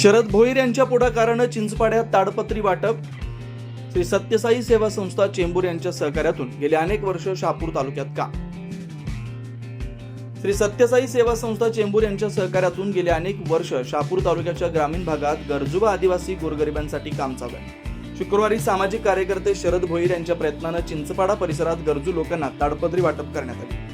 शरद भोईर यांच्या पुढाकारानं चिंचपाड्यात ताडपत्री वाटप. श्री सत्यसाई सेवा संस्था चेंबूर यांच्या सहकार्यातून गेले अनेक वर्ष शहापूर तालुक्यात का श्री सत्यसाई सेवा संस्था चेंबूर यांच्या सहकार्यातून गेले अनेक वर्ष शहापूर तालुक्याच्या ग्रामीण भागात गरजू व आदिवासी गोरगरिबांसाठी काम चालू आहे. शुक्रवारी सामाजिक कार्यकर्ते शरद भोईर यांच्या प्रयत्नानं चिंचपाडा परिसरात गरजू लोकांना ताडपत्री वाटप करण्यात आली.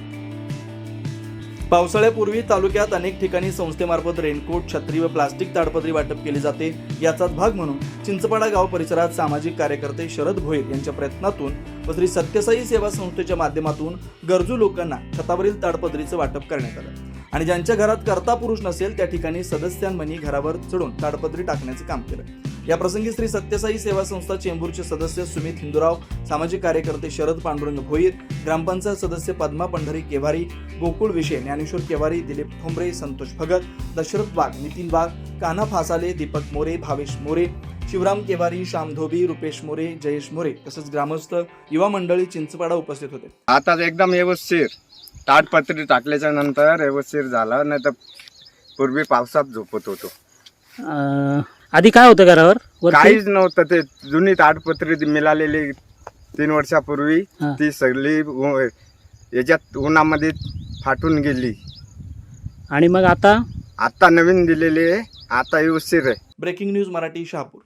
पावसाळ्यापूर्वी तालुक्यात अनेक ठिकाणी संस्थेमार्फत रेनकोट छत्री व प्लास्टिक ताडपत्री वाटप केले जाते. याचाच भाग म्हणून चिंचपाडा गाव परिसरात सामाजिक कार्यकर्ते शरद भोईर यांच्या प्रयत्नातून व श्री सत्यसाई सेवा संस्थेच्या माध्यमातून गरजू लोकांना छतावरील ताडपत्रीचं वाटप करण्यात आलं. आणि ज्यांच्या घरात कर्ता पुरुष नसेल त्या ठिकाणी सदस्यांमनी घरावर चढून ताडपत्री टाकण्याचं काम केलं. या प्रसंगी श्री सत्यसाई सेवा संस्था चेंबूरचे सदस्य सुमित हिंदुराव सामाजिक कार्यकर्ते शरद पांडुरंग भोईर ग्रामपंचायत सदस्य पद्मा पंढरी केवारी गोकुळ विषय ज्ञानेश्वर केवारी दिलीप ठोंबरे संतोष भगत दशरथ वाघ नितीन वाघ कान्हा फासाले दीपक मोरे भावेश मोरे शिवराम केवारी श्याम धोबी रुपेश मोरे जयेश मोरे तसंच ग्रामस्थ युवा मंडळी चिंचपाडा उपस्थित होते. आता एकदम व्यवस्थित. ताटपत्री टाकल्याच्या नंतर व्यवस्थित झालं नाही तर पूर्वी पावसात झोपत होतो. आधी काय होतं घरावर? वरती? काहीच नव्हतं. ते जुनी ताटपत्री मिळालेली तीन वर्षापूर्वी हा. ती सगळी उ- याच्यात उन्हामध्ये फाटून गेली. आणि मग आता? आता नवीन दिलेली आहे. आता व्यवस्थित आहे. Breaking news Marathi Shahapur.